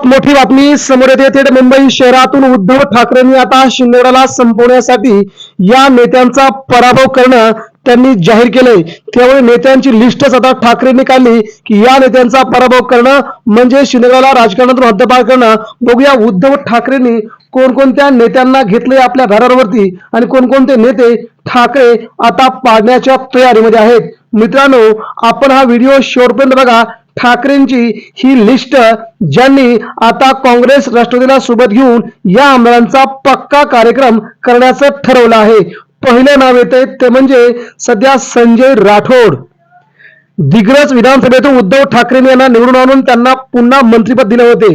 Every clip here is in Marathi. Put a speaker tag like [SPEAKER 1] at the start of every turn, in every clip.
[SPEAKER 1] सर्वात मोठी बातमी समोर येते. थेट मुंबई शहरातून उद्धव ठाकरेंनी आता शिंदेगडाला संपवण्यासाठी या नेत्यांचा पराभव करणं त्यांनी जाहीर केलंय. त्यामुळे नेत्यांची लिस्टच आता ठाकरेंनी काढली की या नेत्यांचा पराभव करणं म्हणजे शिंदेगडाला राजकारणातून हद्दपार करणं. बघूया उद्धव ठाकरेंनी कोणकोणत्या नेत्यांना घेतले आपल्या घरावरती आणि कोणकोणते नेते ठाकरे आता पाडण्याच्या तयारीमध्ये आहेत. मित्रांनो आपण हा व्हिडिओ शेवटपर्यंत बघा. ठाकरेंची ही लिस्ट ज्यांनी आता काँग्रेस राष्ट्रवादीला सोबत घेऊन या आमदारांचा पक्का कार्यक्रम करण्याचं ठरवलं आहे. पहिलं नाव येते ते म्हणजे सध्या संजय राठोड. दिग्रज विधानसभेतून उद्धव ठाकरे यांना निवडून आणून त्यांना पुन्हा मंत्रीपद दिले होते.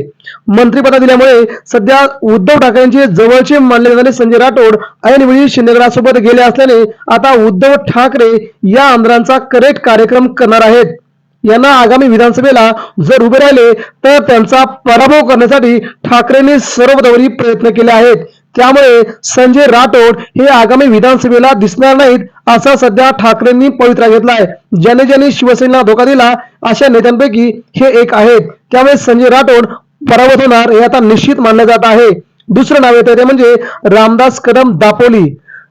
[SPEAKER 1] मंत्रिपद दिल्यामुळे सध्या उद्धव ठाकरेंचे जवळचे मानले जाणारे संजय राठोड ऐनवेळी शिंदेगडासोबत गेले असल्याने आता उद्धव ठाकरे या आमदारांचा करेक्ट कार्यक्रम करणार आहेत. यांना आगामी विधानसभेला जर उभे राहिले तर त्यांचा पराभव करण्यासाठी ठाकरेंनी सर्वतोपरी प्रयत्न केले आहेत. त्यामुळे संजय राठोड हे आगामी विधानसभेला दिसणार नाहीत असा सध्या ठाकरेंनी पवित्रा घेतलाय. ज्याने ज्यांनी शिवसेनेला धोका दिला अशा नेत्यांपैकी हे एक आहेत. त्यामुळे संजय राठोड पराभूत होणार हे आता निश्चित मानलं जात आहे. दुसरं नाव येतं ते म्हणजे रामदास कदम दापोली.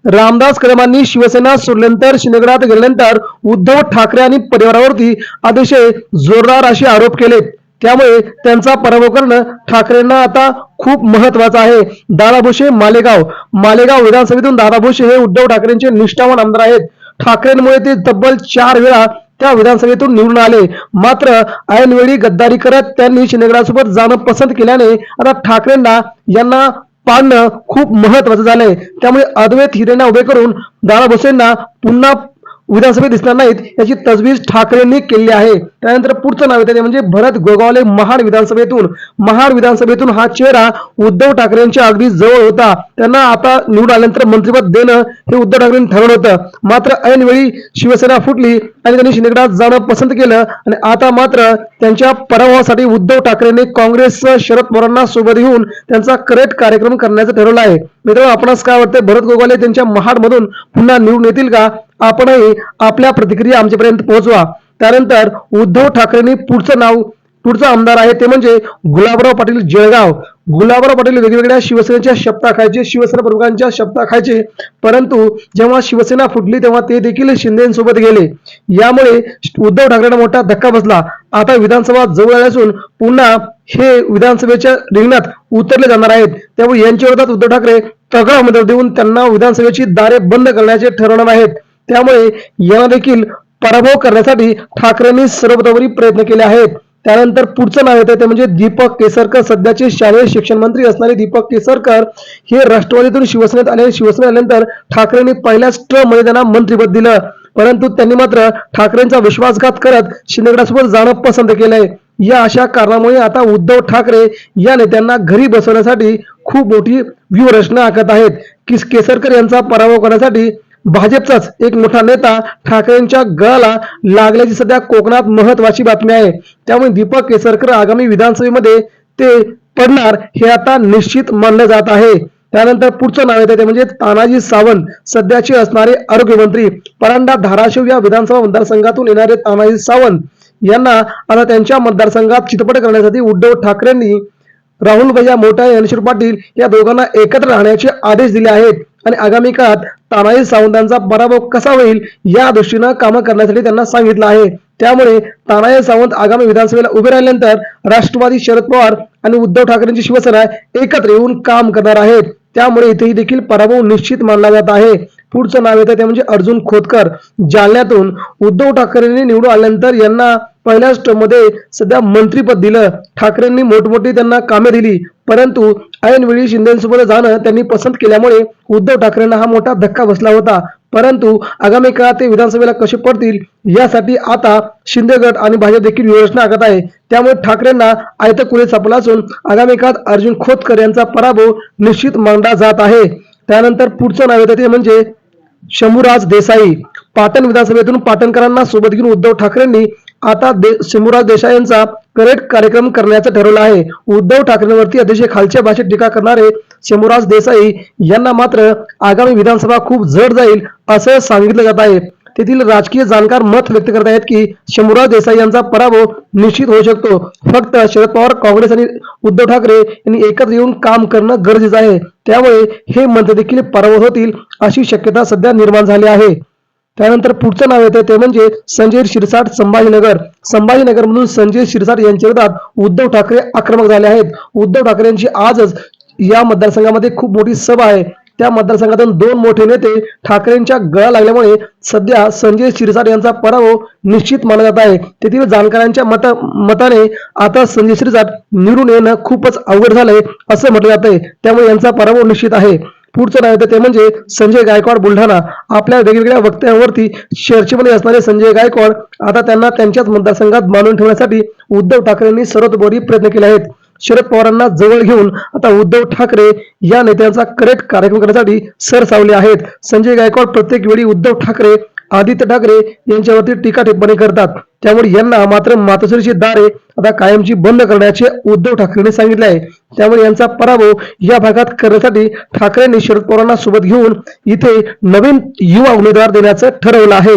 [SPEAKER 1] रामदास कदमांनी शिवसेना सोडल्यानंतर शिंदेगडात गेल्यानंतर उद्धव ठाकरे आणि परिवारावरती अतिशय जोरदार असे आरोप केले. त्यामुळे त्यांचा पराभव करणं ठाकरेंना आता खूप महत्वाचं आहे. दादा मालेगाव मालेगाव विधानसभेतून दादा हे उद्धव ठाकरेंचे निष्ठावान आमदार आहेत. ठाकरेंमुळे ते तब्बल चार वेळा त्या विधानसभेतून निवडून आले. मात्र ऐनवेळी गद्दारी करत त्यांनी शिंदेगडासोबत जाणं पसंत केल्याने आता ठाकरेंना यांना पाडणं खूप महत्वाचं झालंय. त्यामुळे अद्वैत हिरेना उभे करून दादा भुसेंना पुन्हा विधानसभेत दिसणार नाहीत याची तजवीज ठाकरेंनी केली आहे. त्यानंतर पुढचं नाव येतं ते म्हणजे भरत गोगावले महाड विधानसभेतून. महाड विधानसभेतून हा चेहरा उद्धव ठाकरेंच्या अगदी जवळ होता. त्यांना आता निवड आल्यानंतर मंत्रिपद देणं हे उद्धव ठाकरेंनी ठरवलं होतं. मात्र ऐनवेळी शिवसेना फुटली आणि त्यांनी शिंदेगडात जाणं पसंत केलं आणि आता मात्र त्यांच्या पराभवासाठी उद्धव ठाकरेंनी काँग्रेसचं शरद पवारांना सोबत घेऊन त्यांचा करेक्ट कार्यक्रम करण्याचं ठरवलं आहे. मित्रांनो आपणास काय वाटतं भरत गोगावले त्यांच्या महाडमधून पुन्हा निवडून येतील का? आपणही आपल्या प्रतिक्रिया आमच्यापर्यंत पोहोचवा. त्यानंतर उद्धव ठाकरेंनी पुढचं नाव पुढचा आमदार आहे ते म्हणजे गुलाबराव पाटील जळगाव. गुलाबराव पाटील वेगवेगळ्या शिवसेनेच्या शपथा खायचे शिवसेना प्रमुखांच्या शपथा खायचे. परंतु जेव्हा शिवसेना फुटली तेव्हा ते देखील शिंदेसोबत गेले. यामुळे उद्धव ठाकरेंना मोठा धक्का बसला. आता विधानसभा जवळ आली असून पुन्हा हे विधानसभेच्या रिंगणात उतरले जाणार आहेत. त्यामुळे यांच्या विरोधात उद्धव ठाकरे तगडा मदत देऊन त्यांना विधानसभेची दारे बंद करण्याचे ठरवणार आहेत. त्यामुळे यांना देखील पराभव करण्यासाठी ठाकरेंनी सर्वतोपरी प्रयत्न केले आहेत. त्यानंतर पुढचं नाव येतं ते म्हणजे दीपक केसरकर. सध्याचे शालेय शिक्षण मंत्री असणारे दीपक केसरकर हे राष्ट्रवादीतून शिवसेनेत आले. शिवसेनेत आल्यानंतर ठाकरेंनी पहिल्याच टर्ममध्ये त्यांना मंत्रिपद दिलं. परंतु त्यांनी मात्र ठाकरेंचा विश्वासघात करत शिंदेगडासोबत जाणं पसंत केलंय. या अशा कारणामुळे आता उद्धव ठाकरे या नेत्यांना घरी बसवण्यासाठी खूप मोठी व्यूहरचना आखत आहेत. की केसरकर यांचा पराभव करण्यासाठी भाजपचाच एक मोठा नेता ठाकरेंच्या गळाला लागल्याची सध्या कोकणात महत्वाची बातमी आहे. त्यामुळे दीपक केसरकर आगामी विधानसभेमध्ये ते पडणार हे आता निश्चित मानलं जात आहे. त्यानंतर पुढचं नाव येतं ते म्हणजे तानाजी सावंत सध्याचे असणारे आरोग्यमंत्री. परांडा धाराशिव या विधानसभा मतदारसंघातून येणारे तानाजी सावंत यांना आता त्यांच्या मतदारसंघात चितपट करण्यासाठी उद्धव ठाकरेंनी राहुल भैया मोठा ज्ञानेश्वर पाटील या दोघांना एकत्र राहण्याचे आदेश दिले आहेत. आणि आगामी काळात तानाजी सावंतांचा पराभव कसा होईल या दृष्टीनं कामं करण्यासाठी त्यांना सांगितलं आहे. त्यामुळे तानाजी सावंत आगामी विधानसभेला उभे राहिल्यानंतर राष्ट्रवादी शरद पवार आणि उद्धव ठाकरेंची शिवसेना एकत्र येऊन काम करणार आहेत. त्यामुळे इथेही देखील पराभव निश्चित मानला जात आहे. पुढचं नाव येतं ते म्हणजे अर्जुन खोतकर. जालन्यातून उद्धव ठाकरेंनी निवडून आल्यानंतर यांना पहिल्याच मध्ये सध्या मंत्रीपद दिलं. ठाकरेंनी मोठमोठी त्यांना कामे दिली. परंतु ऐनवेळी शिंदेसोबत जाणं त्यांनी पसंत केल्यामुळे उद्धव ठाकरेंना हा मोठा धक्का बसला होता. परंतु आगामी काळात ते विधानसभेला कसे पडतील यासाठी आता शिंदे गट आणि भाजप देखील योजना आखत आहे. त्यामुळे ठाकरेंना आयत कुले सापडला असून आगामी काळात अर्जुन खोतकर यांचा पराभव निश्चित मांडला जात आहे. त्यानंतर पुढचं नाव येतं ते म्हणजे शंभूराज देसाई. पाटण विधानसभेतून पाटणकरांना सोबत घेऊन उद्धव ठाकरेंनी आता दे शंभूराज देसाई यांचा करेक्ट कार्यक्रम करण्याचं ठरवलं आहे. उद्धव ठाकरेंवरती अतिशय खालच्या भाषेत टीका करणारे शंभूराज देसाई यांना मात्र आगामी विधानसभा खूप जड जाईल असं सांगितलं जात आहे. तेथील राजकीय जाणकार मत व्यक्त करत आहेत की शंभूराज देसाई यांचा पराभव निश्चित होऊ शकतो. फक्त शरद पवार काँग्रेस आणि उद्धव ठाकरे यांनी एकत्र येऊन काम करणं गरजेचं आहे. त्यामुळे हे मत देखील पराभव होतील अशी शक्यता सध्या निर्माण झाली आहे. त्यानंतर पुढचं नाव येतं ते म्हणजे संजय शिरसाट संभाजीनगर. संभाजीनगर म्हणून संजय शिरसाट यांच्या विरोधात उद्धव ठाकरे आक्रमक झाले आहेत. उद्धव ठाकरे यांची आजच या मतदारसंघामध्ये खूप मोठी सभा आहे. त्या मतदारसंघातून दोन मोठे नेते ठाकरेंच्या गळा लागल्यामुळे सध्या संजय शिरसाट यांचा पराभव निश्चित मानला जात आहे. तेथील जाणकारांच्या मत मताने आता संजय शिरसाट निवडून येणं खूपच अवघड झालंय असं म्हटलं जात आहे त्यामुळे यांचा पराभव निश्चित आहे. पुढचं नाव येतं ते म्हणजे संजय गायकवाड बुलढाणा. आपल्या वेगवेगळ्या वक्त्यांवरती चर्चेमध्ये असणारे संजय गायकवाड आता त्यांना त्यांच्याच मतदारसंघात मानून ठेवण्यासाठी उद्धव ठाकरेंनी सर्वतोपरी प्रयत्न केले आहेत. शरद पवारांना जवळ घेऊन आता उद्धव ठाकरे या नेत्यांचा करेक्ट कार्यक्रम करण्यासाठी सरसावले आहेत. संजय गायकवाड प्रत्येक वेळी उद्धव ठाकरे आदित्य ठाकरे यांच्यावरती टीका टिप्पणी करतात. त्यामुळे यांना मात्र मातोश्रीची दारे आता कायमची बंद करण्याचे उद्धव ठाकरेंनी सांगितले आहे. त्यामुळे यांचा पराभव या भागात करण्यासाठी ठाकरेंनी शरद पवारांना सोबत घेऊन इथे नवीन युवा उमेदवार देण्याचं ठरवलं आहे.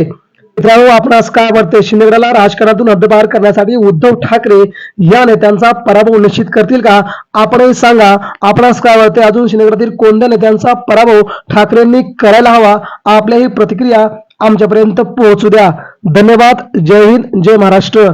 [SPEAKER 1] मित्रांनो आपणास काय वाटते शिंदेगडाला राजकारणातून हद्दपार करण्यासाठी उद्धव ठाकरे या नेत्यांचा पराभव निश्चित करतील का? आपणही सांगा. आपणास काय वाटते अजून शिंदेगडातील कोणत्या नेत्यांचा पराभव ठाकरेंनी करायला हवा? आपल्या ही प्रतिक्रिया आमच्यापर्यंत पोहोचू द्या. धन्यवाद. जय हिंद. जय महाराष्ट्र.